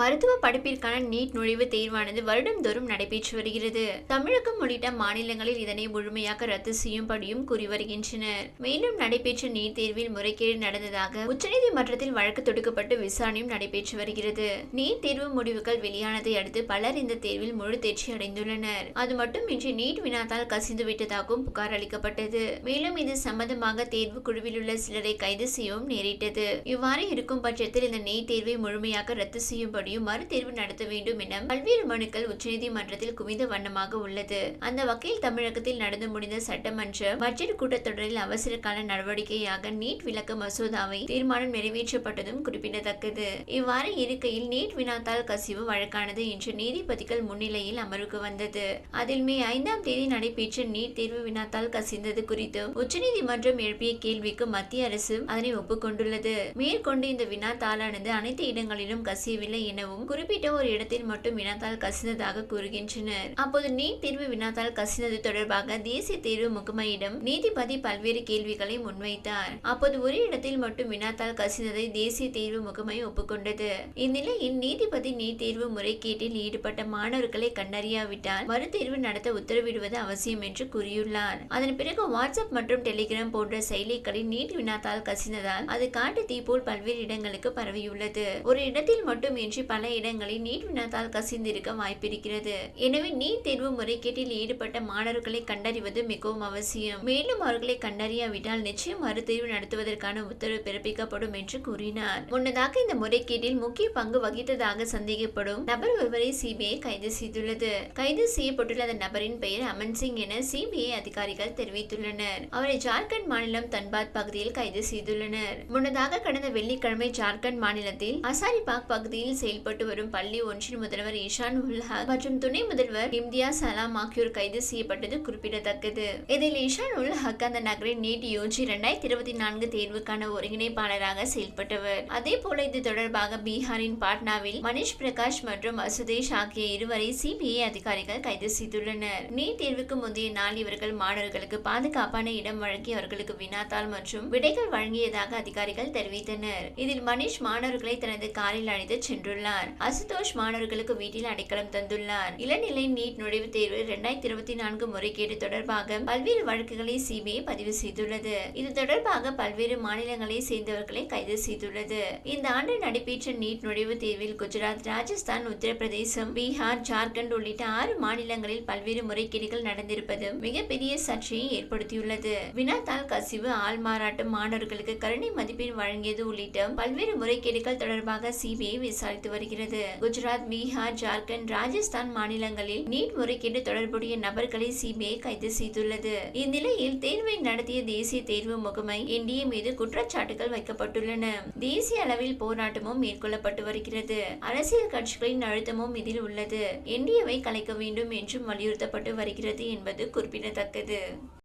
மருத்துவ படிப்பிற்கான நீட் நுழைவு தேர்வானது வருடந்தோறும் நடைபெற்று வருகிறது. தமிழகம் உள்ளிட்ட மாநிலங்களில் இதனை முழுமையாக ரத்து செய்யும்படியும் கூறி வருகின்றனர். மேலும் நடைபெற்ற நீட் தேர்வில் முறைகேடு நடந்ததாக உச்சநீதிமன்றத்தில் வழக்கு தொடுக்கப்பட்டு விசாரணையும் நடைபெற்று வருகிறது. நீட் தேர்வு முடிவுகள் வெளியானதை அடுத்து பலர் இந்த தேர்வில் முழு தேர்ச்சி அடைந்துள்ளனர். அது மட்டுமின்றி நீட் வினாத்தால் கசிந்து விட்டதாகவும் புகார் அளிக்கப்பட்டது. மேலும் இது சம்பந்தமாக தேர்வு குழுவில் உள்ள சிலரை கைது செய்யவும் நேரிட்டது. இவ்வாறு இருக்கும் பட்சத்தில் இந்த நீட் தேர்வை முழுமையாக ரத்து செய்யும்படி செய்யும்படியும் மறுதேர்வு நடத்த வேண்டும் என பல்வேறு மனுக்கள் உச்சநீதிமன்றத்தில் குவிந்த வண்ணமாக உள்ளது. அந்த வகையில் தமிழகத்தில் நடந்து முடிந்த சட்டமன்ற பட்ஜெட் கூட்டத்தொடரில் அவசர கால நடவடிக்கையாக நீட் விளக்க மசோதாவை தீர்மானம் நிறைவேற்றப்பட்டதும் குறிப்பிடத்தக்கது. இவ்வாறு இருக்கையில் நீட் வினாத்தால் கசிவு வழக்கானது இன்று நீதிபதிகள் முன்னிலையில் அமர்வுக்கு வந்தது. அதில் மே ஐந்தாம் தேதி நடைபெற்ற நீட் தேர்வு வினாத்தால் கசிந்தது குறித்து உச்சநீதிமன்றம் எழுப்பிய கேள்விக்கு மத்திய அரசு அதனை ஒப்புக்கொண்டுள்ளது. மேற்கொண்டு இந்த வினாத்தாளானது அனைத்து இடங்களிலும் கசியவில்லை எனவும் குறிப்பிட்ட ஒரு இடத்தில் மட்டும் வினாத்தால் கசிந்ததாக கூறுகின்றனர். அப்போது நீட் தேர்வு வினாத்தால் கசிந்தது தொடர்பாக தேசிய தேர்வு முகமையிடம் நீதிபதி பல்வேறு கேள்விகளை முன்வைத்தார். அப்போது ஒரு இடத்தில் மட்டும் வினாத்தால் கசிந்ததை தேசிய தேர்வு முகமை ஒப்புக்கொண்டது. இந்நிலையில் நீதிபதி நீட் தேர்வு முறைகேட்டில் ஈடுபட்ட மாணவர்களை கண்டறியாவிட்டால் மறுதேர்வு நடத்த உத்தரவிடுவது அவசியம் என்று கூறியுள்ளார். அதன் பிறகு வாட்ஸ்அப் மற்றும் டெலிகிராம் போன்ற செயலிகளில் நீட் வினாத்தால் கசிந்ததால் அது காட்டு தீ போல் பல்வேறு இடங்களுக்கு பரவியுள்ளது. ஒரு இடத்தில் மட்டும் இன்றி பல இடங்களில் நீட் வினாத்தால் கசிந்திருக்க வாய்ப்பிருக்கிறது. எனவே நீட் தேர்வு முறைகேட்டில் ஈடுபட்ட மாணவர்களை கண்டறிவது மிகவும் அவசியம். மேலும் அவர்களை கண்டறியாவிட்டால் நிச்சயம் மறுதேர்வு நடத்துவதற்கான உத்தரவு பிறப்பிக்கப்படும் என்று கூறினார். முன்னதாக இந்த முறைகேட்டில் முக்கிய பங்கு வகித்ததாக சந்தேகப்படும் நபர் ஒருவரை சிபிஐ கைது செய்துள்ளது. கைது செய்யப்பட்டுள்ள அந்த நபரின் பெயர் அமன் சிங் என சிபிஐ அதிகாரிகள் தெரிவித்துள்ளனர். அவரை ஜார்க்கண்ட் மாநிலம் தன்பாத் பகுதியில் கைது செய்துள்ளனர். முன்னதாக கடந்த வெள்ளிக்கிழமை ஜார்க்கண்ட் மாநிலத்தில் அசாரிபாக் பகுதியில் செயல்பட்டு வரும் பள்ளி ஒன்றின் முதல்வர் இஷான் உல்ஹா மற்றும் துணை முதல்வர் இம்தியாஸ் சலாம் ஆகியோர் கைது செய்யப்பட்டது குறிப்பிடத்தக்கது. இதில் இஷான் உல் ஹக் அந்த நகரின் நீட் யூஜி இரண்டாயிரத்தி இருபத்தி நான்கு தேர்வுக்கான ஒருங்கிணைப்பாளராக செயல்பட்டவர். அதே போல இது தொடர்பாக பீகாரின் பாட்னாவில் மனிஷ் பிரகாஷ் மற்றும் அசுதேஷ் ஆகிய இருவரை சிபிஐ அதிகாரிகள் கைது செய்துள்ளனர். நீட் தேர்வுக்கு முந்தைய நாள் இவர்கள் மாணவர்களுக்கு பாதுகாப்பான இடம் வழங்கி அவர்களுக்கு வினாத்தாள் மற்றும் விடைகள் வழங்கியதாக அதிகாரிகள் தெரிவித்தனர். இதில் மனிஷ் மாணவர்களை தனது காரில் அழைத்து சென்றுள்ளார். அசுதோஷ் மாணவர்களுக்கு வீட்டில் அடைக்கலம் தந்துள்ளார். இளநிலை நீட் நுழைவுத் தேர்வு இரண்டாயிரத்தி இருபத்தி நான்கு முறைகேடு தொடர்பாக பல்வேறு வழக்குகளை சிபிஐ பதிவு செய்துள்ளது. இது தொடர்பாக பல்வேறு மாநிலங்களை சேர்ந்தவர்களை கைது செய்துள்ளது. இந்த ஆண்டு நடைபெற்ற நீட் நுழைவுத் தேர்வில் குஜராத் ராஜஸ்தான் உத்தரப்பிரதேசம் பீகார் ஜார்க்கண்ட் உள்ளிட்ட ஆறு மாநிலங்களில் பல்வேறு முறைகேடுகள் நடந்திருப்பது மிகப்பெரிய சர்ச்சையை ஏற்படுத்தியுள்ளது. வினாத்தால் கசிவு ஆள் மாறாட்டம் மாணவர்களுக்கு கருணை மதிப்பெண் வழங்கியது உள்ளிட்ட பல்வேறு முறைகேடுகள் தொடர்பாக சிபிஐ விசாரித்து வருகிறது. குஜராத் பீகார் ஜார்க்கண்ட் ராஜஸ்தான் மாநிலங்களில் நீட் முறைகேடு தொடர்புடைய நபர்களை சிபிஐ கைது செய்துள்ளது. இந்நிலையில் தேர்வை நடத்திய தேசிய தேர்வு முகமை என்டிஏ மீது குற்றச்சாட்டுகள் வைக்கப்பட்டுள்ளன. தேசிய அளவில் போராட்டமும் மேற்கொள்ளப்பட்டு வருகிறது. அரசியல் கட்சிகளின் அழுத்தமும் இதில் உள்ளது. என்டிஏவை கலைக்க வேண்டும் என்றும் வலியுறுத்தப்பட்டு வருகிறது என்பது குறிப்பிடத்தக்கது.